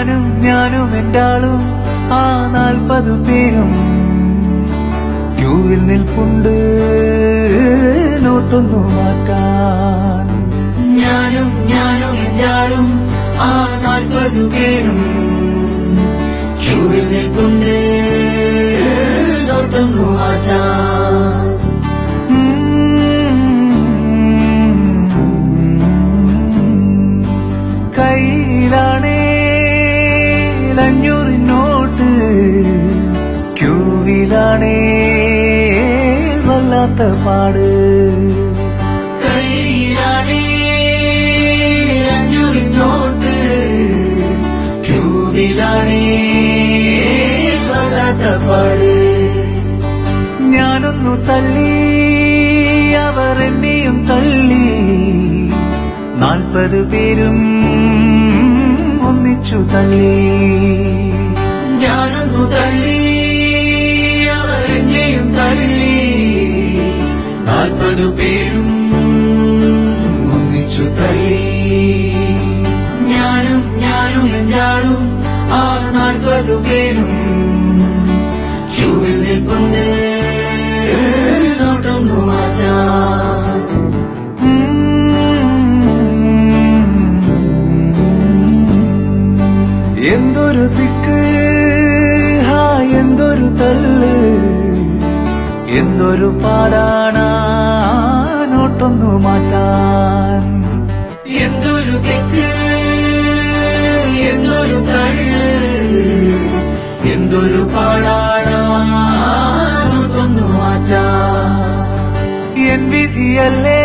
താനും ഞാനും എന്റെ ആളും ആ നാൽപ്പത് പേരും ക്യൂവിൽ നിൽപ്പുണ്ട്. നോട്ടൊന്നു മാറ്റാൻ. ഞാനും ഞാനും എന്റെ ആളും ആ നാൽപ്പത് പേരും പാട്. നോട്ട്. ക്യൂവിലാണേ പാട്. ഞാനൊന്നു തള്ളി അവർ എന്നെയും തള്ളി. നാൽപ്പത് പേരും ഒന്നിച്ചു തള്ളി. ഞാനും ഞാനും ആ നാൽപ്പത് പേരും ക്യൂവിൽ നിൽപ്പുണ്ട്. നോട്ടൊന്നു മാറ്റാൻ എന്തൊരു തിക്ക് ഹാ എന്തൊരു തള്ള്. എന്തൊരു പാടാണ് നോട്ടൊന്നു മാറ്റാൻ. എന്തൊരു തെക്ക് എന്തൊരു തള്ള് എന്തൊരു പാടാണൊന്നു മാറ്റാ. എൻ വിധിയല്ലേ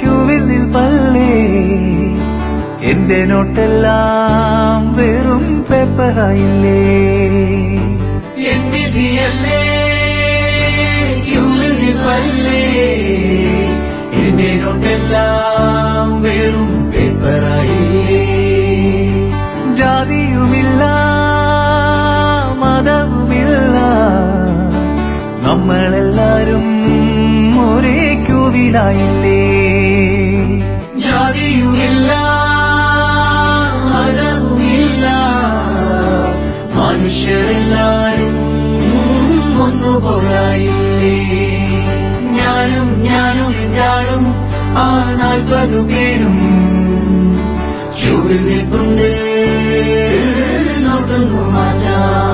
ക്യൂവിൽ നിൽപ്പല്ലേ. എന്റെ നോട്ടെല്ലാം വെറും പേപ്പറായില്ലേ. എൻ വിധിയല്ലേ ക്യൂവിൽ നിൽപ്പല്ലേ. നമ്മളെല്ലാരും ഒരേ ക്യൂവിലായില്ലേ ജാതിയുമില്ല മതവുമില്ല മനുഷ്യരെല്ലാരും ഒന്നുപോലായില്ലേ? ഞാനും ഞാനും ഞാനും ആ നാൽപ്പത് പേരും ക്യൂവിൽ നിൽപ്പുണ്ട് നോട്ടൊന്നു മാറ്റാൻ